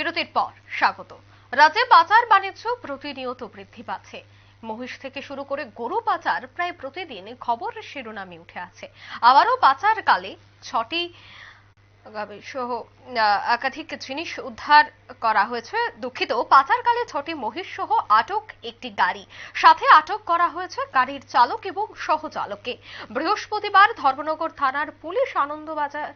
বিরতির পর স্বাগত। রাজ্যে পাচার বাণিজ্য প্রতিনিয়ত বৃদ্ধি পাচ্ছে। মহিষ থেকে শুরু করে গরু পাচার প্রায় প্রতিদিন খবরের শিরোনামে উঠে আছে। আবারও পাচার কালে ছটি সহ একাধিক জিনিস উদ্ধার করা হয়েছে। দুঃখিত পাচারকালে ছটি মহিষ সহ আটক একটি গাড়ি। সাথে আটক করা হয়েছে গাড়ির চালক এবং সহচালককে। বৃহস্পতিবার ধর্মনগর থানার পুলিশ আনন্দবাজার,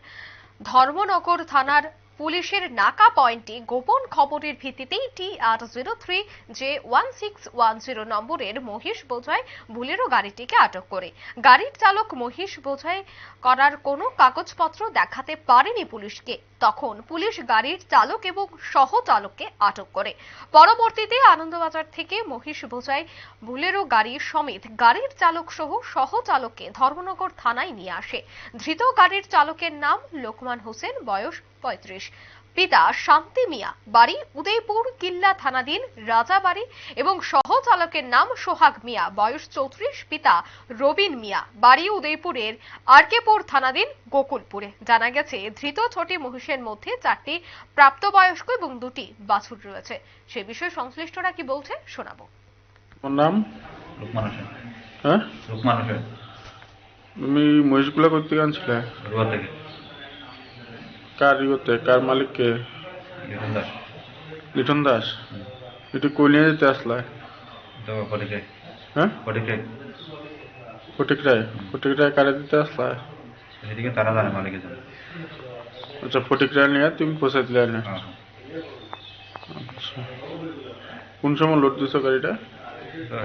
ধর্মনগর থানার পুলিশের নাকা পয়েন্টে গোপন খবরের ভিত্তিতেই টি আট zero three J one six one zero নম্বরের মহিষ বোঝায় বুলেরো গাড়িটিকে আটক করে। গাড়ির চালক মহিষ বোঝাই করার কোনো কাগজপত্র দেখাতে পারেনি পুলিশকে। তখন পুলিশ গাড়ির চালক এবং সহ চালককে আটক করে। পরবর্তীতে আনন্দবাজার থেকে মহিষ বোঝাই, বুলেরো গাড়ির সমেত গাড়ির চালক সহ সহ চালককে ধর্মনগর থানায় নিয়ে আসে। ধৃত গাড়ির চালকের নাম লোকমান হোসেন, বয়স পঁয়ত্রিশ। পিতা শান্তি মিয়া। বাড়ি উদয়পুর কিল্লা থানাধীন রাজাবাড়ি এবং সহচালকের নাম সোহাগ মিয়া। বয়স চৌত্রিশ পিতা রবিন মিয়া। বাড়ি উদয়পুরের আরকেপুর থানাধীন গোকুলপুরে। জানা গেছে ধৃত ছটি মহিষের মধ্যে চারটি প্রাপ্তবয়স্ক এবং দুটি বাছুর রয়েছে। সে বিষয়ে সংশ্লিষ্টরা কি বলছে শোনাবো। নাম? লোকমান হোসেন। হ্যাঁ? লোকমান হোসেন। তুমি মহিষগুলা করতে আনছিলে? থেকে। কার ইয়েতে কার মালিককে? লিটন দাস। লিটন দাস? এটি কই নিয়ে যেতে আসলা? তো ফটিকে। হ্যাঁ? ফটিকে। ফটিকরায়? কারে দিতে আসলা? সেদিকে তারা জানে মালিকের জন্য। আচ্ছা ফটিকরায় নিয়ে তুমি দিলে না হ্যাঁ। আচ্ছা। কোন সময় লোড দিছো গাড়িটা?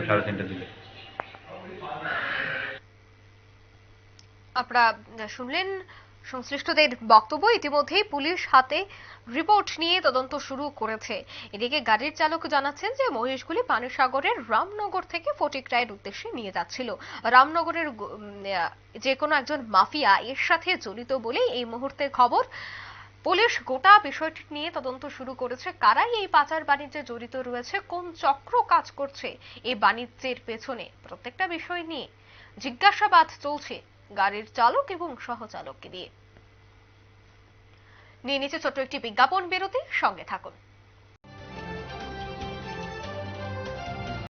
সাড়ে আপনারা শুনলেন সংশ্লিষ্টদের বক্তব্য ইতিমধ্যেই পুলিশ হাতে রিপোর্ট নিয়ে তদন্ত শুরু করেছে। এদিকে গাড়ির চালক জানাচ্ছেন যে মহেশগুলি পানিসাগরের রামনগর থেকে ফটিক রায়ের উদ্দেশ্যে নিয়ে যাচ্ছিল। রামনগরের যে কোনো একজন মাফিয়া এর সাথে জড়িত বলেই এই মুহূর্তে খবর। পুলিশ গোটা বিষয়টি নিয়ে তদন্ত শুরু করেছে। কারাই এই পাচার বাণিজ্যে জড়িত রয়েছে? কোন চক্র কাজ করছে এই বাণিজ্যের পেছনে? প্রত্যেকটা বিষয় নিয়ে জিজ্ঞাসাবাদ চলছে। গাড়ির চালক এবং সহচালককে দিয়ে। নিয়ে নিচে ছোট্ট একটি বিজ্ঞাপন বিরতি সঙ্গে থাকুন।